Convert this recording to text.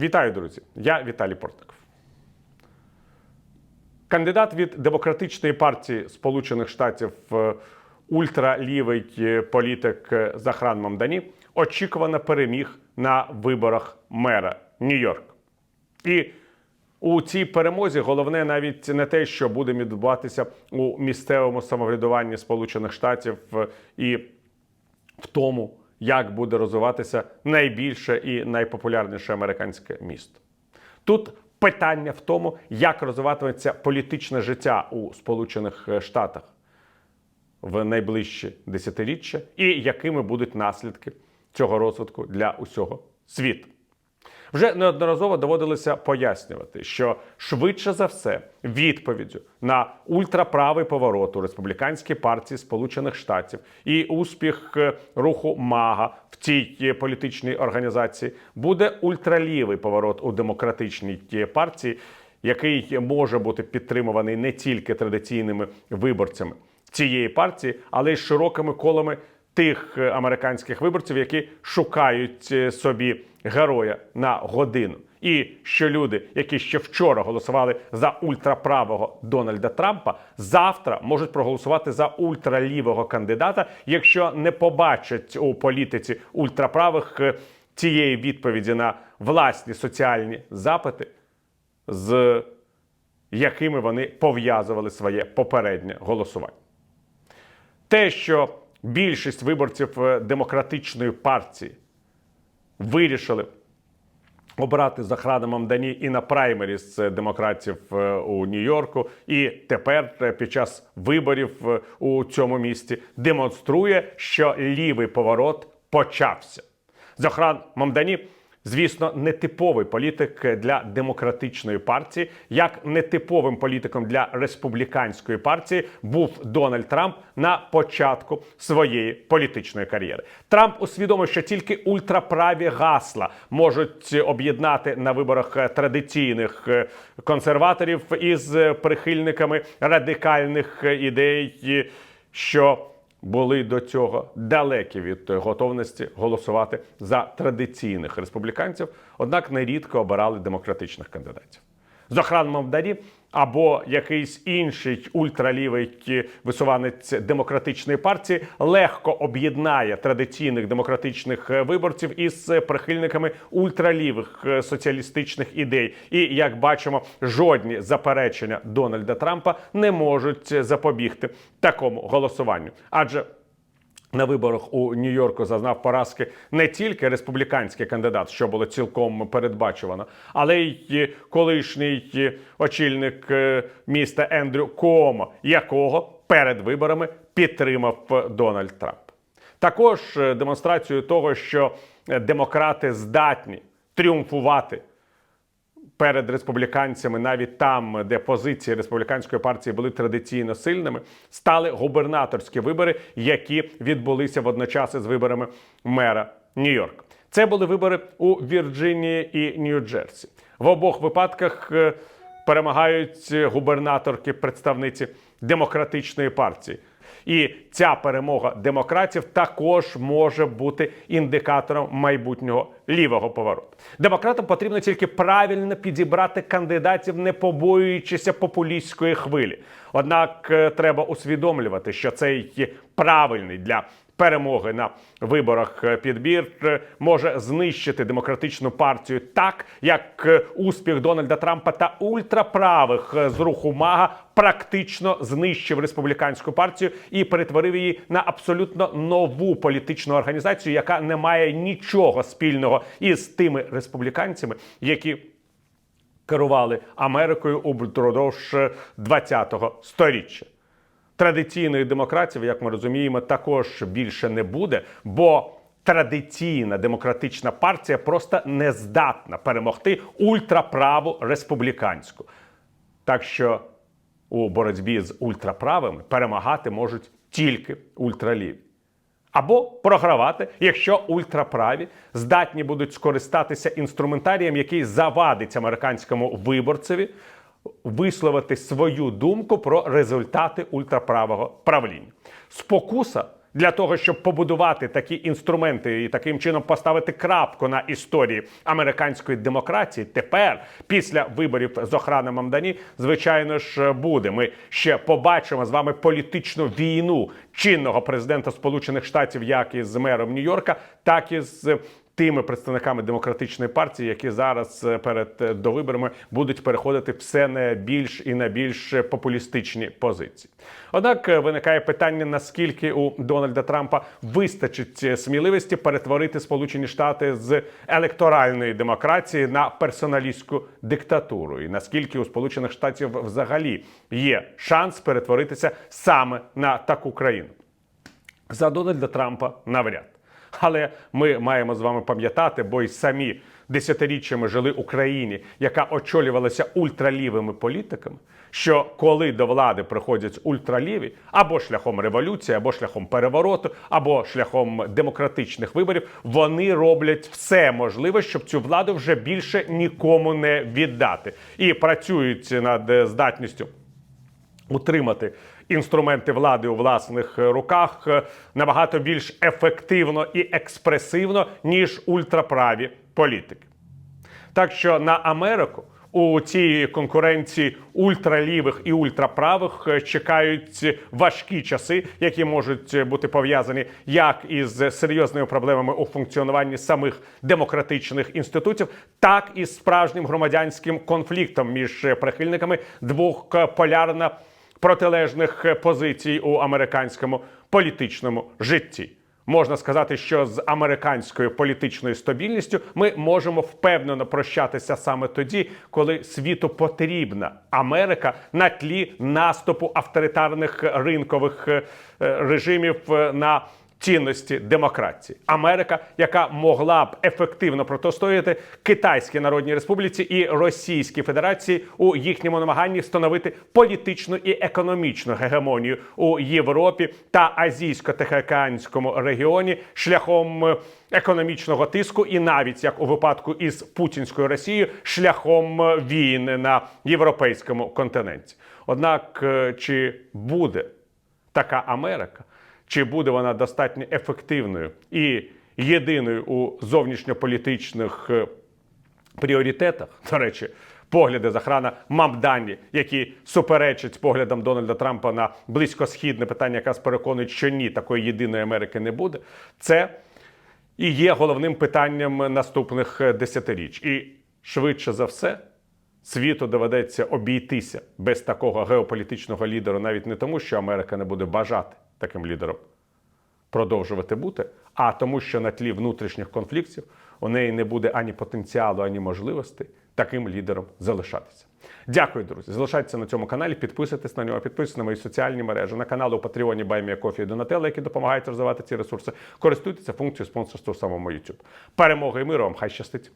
Вітаю, друзі! Я Віталій Портников. Кандидат від демократичної партії Сполучених Штатів е, ультралівий е, політик е, Захран Мамдані очікувано переміг на виборах мера Нью-Йорк. І у цій перемозі головне навіть не те, що буде відбуватися у місцевому самоврядуванні Сполучених Штатів і в тому, як буде розвиватися найбільше і найпопулярніше американське місто. Тут питання в тому, як розвиватиметься політичне життя у Сполучених Штатах в найближчі десятиріччя, і якими будуть наслідки цього розвитку для усього світу. Вже неодноразово доводилося пояснювати, що швидше за все відповіддю на ультраправий поворот у республіканській партії Сполучених Штатів і успіх е, руху МАГА в цій е, політичній організації буде ультралівий поворот у демократичній е, партії, який може бути підтримуваний не тільки традиційними виборцями цієї партії, але й широкими колами тих е, американських виборців, які шукають е, собі героя на годину. І що люди, які ще вчора голосували за ультраправого Дональда Трампа, завтра можуть проголосувати за ультралівого кандидата, якщо не побачать у політиці ультраправих е, цієї відповіді на власні соціальні запити, з якими вони пов'язували своє попереднє голосування. Те, що більшість виборців е, демократичної партії вирішили обрати Захрана Мамдані і на праймеріс з демократів е, у Нью-Йорку, і тепер е, під час виборів е, у цьому місті демонструє, що лівий поворот почався. Захран Мамдані. Звісно, нетиповий політик для демократичної партії, як нетиповим політиком для республіканської партії був Дональд Трамп на початку своєї політичної кар'єри. Трамп усвідомив, що тільки ультраправі гасла можуть об'єднати на виборах традиційних консерваторів із прихильниками радикальних ідей, що були до цього далекі від готовності голосувати за традиційних республіканців, однак нерідко обирали демократичних кандидатів. Зохран Мавдарі або якийсь інший ультралівий висуванець демократичної партії легко об'єднає традиційних демократичних виборців із прихильниками ультралівих соціалістичних ідей. І як бачимо, жодні заперечення Дональда Трампа не можуть запобігти такому голосуванню, адже на виборах у Нью-Йорку зазнав поразки не тільки республіканський кандидат, що було цілком передбачувано, але й колишній очільник е, міста Ендрю Куомо, якого перед виборами підтримав Дональд Трамп. Також е, демонстрацією того, що демократи здатні тріумфувати перед республіканцями, навіть там, де позиції республіканської партії були традиційно сильними, стали губернаторські вибори, які відбулися водночас із виборами мера Нью-Йорка. Це були вибори у Вірджинії і Нью-Джерсі. В обох випадках е, перемагають губернаторки представниці демократичної партії. І ця перемога демократів також може бути індикатором майбутнього лівого повороту. Демократам потрібно тільки правильно підібрати кандидатів, не побоюючися популістської хвилі. Однак е, треба усвідомлювати, що цей правильний для перемоги на виборах е, підбір е, може знищити демократичну партію так, як е, успіх Дональда Трампа та ультраправих з руху Мага практично знищив республіканську партію і перетворив її на абсолютно нову політичну організацію, яка не має нічого спільного із тими республіканцями, які керували Америкою упродовж 20-го сторіччя. Традиційної демократії, як ми розуміємо, також більше не буде, бо традиційна демократична партія просто не здатна перемогти ультраправу республіканську. Так що у боротьбі з ультраправими перемагати можуть тільки ультраліві. Або програвати, якщо ультраправі здатні будуть скористатися інструментарієм, який завадить американському виборцеві висловити свою думку про результати ультраправого правління. Спокуса для того, щоб побудувати такі інструменти і таким чином поставити крапку на історії американської демократії, тепер, після виборів з охрани Мамдані, звичайно ж буде. Ми ще побачимо з вами політичну війну чинного президента Сполучених Штатів, як із мером Нью-Йорка, так і з тими представниками демократичної партії, які зараз е, перед е, довиборами будуть переходити все на більш і на більш популістичні позиції. Однак е, виникає питання: наскільки у Дональда Трампа вистачить е, сміливості перетворити Сполучені Штати з електоральної демократії на персоналістську диктатуру, і наскільки у Сполучених Штатів взагалі є шанс перетворитися саме на таку країну за Дональда Трампа навряд. Але ми маємо з вами пам'ятати, бо й самі десятиріччями жили у країні, яка очолювалася ультралівими політиками. Що коли до влади приходять ультраліві, або шляхом революції, або шляхом перевороту, або шляхом демократичних виборів, вони роблять все можливе, щоб цю владу вже більше нікому не віддати, і працюють над здатністю утримати інструменти влади у власних е, руках е, набагато більш ефективно і експресивно, ніж ультраправі політики. Так що на Америку у цій конкуренції ультралівих і ультраправих е, чекають важкі часи, які можуть бути пов'язані як із серйозними проблемами у функціонуванні самих демократичних інститутів, так і з справжнім громадянським конфліктом між прихильниками двох полярно протилежних позицій у американському політичному житті. Можна сказати, що з американською політичною стабільністю ми можемо впевнено прощатися саме тоді, коли світу потрібна Америка на тлі наступу авторитарних ринкових е, режимів е, на цінності демократії. Америка, яка могла б ефективно протистояти Китайській Народній Республіці і Російській Федерації у їхньому намаганні встановити політичну і економічну гегемонію у Європі та азійсько-тихоокеанському регіоні шляхом е, економічного тиску, і навіть як у випадку із путінською Росією, шляхом е, війни на європейському континенті. Однак е, чи буде така Америка? Чи буде вона достатньо ефективною і єдиною у зовнішньополітичних е, пріоритетах. До речі, погляди Захрана Мамдані, які суперечать поглядам Дональда Трампа на близькосхідне питання, якраз переконують, що ні, такої єдиної Америки не буде. Це і є головним питанням наступних е, десятиріч. І швидше за все. Світу доведеться обійтися без такого геополітичного лідера, навіть не тому, що Америка не буде бажати таким лідером продовжувати бути, а тому, що на тлі внутрішніх конфліктів у неї не буде ані потенціалу, ані можливості таким лідером залишатися. Дякую, друзі. Залишайтеся на цьому каналі, підписуйтесь на нього, підписуйтесь на мої соціальні мережі, на канали у Патреоні Баймія Кофі і Донателла, які допомагають розвивати ці ресурси. Користуйтеся функцією спонсорства в самому YouTube. Перемоги і миру вам! Хай щастить!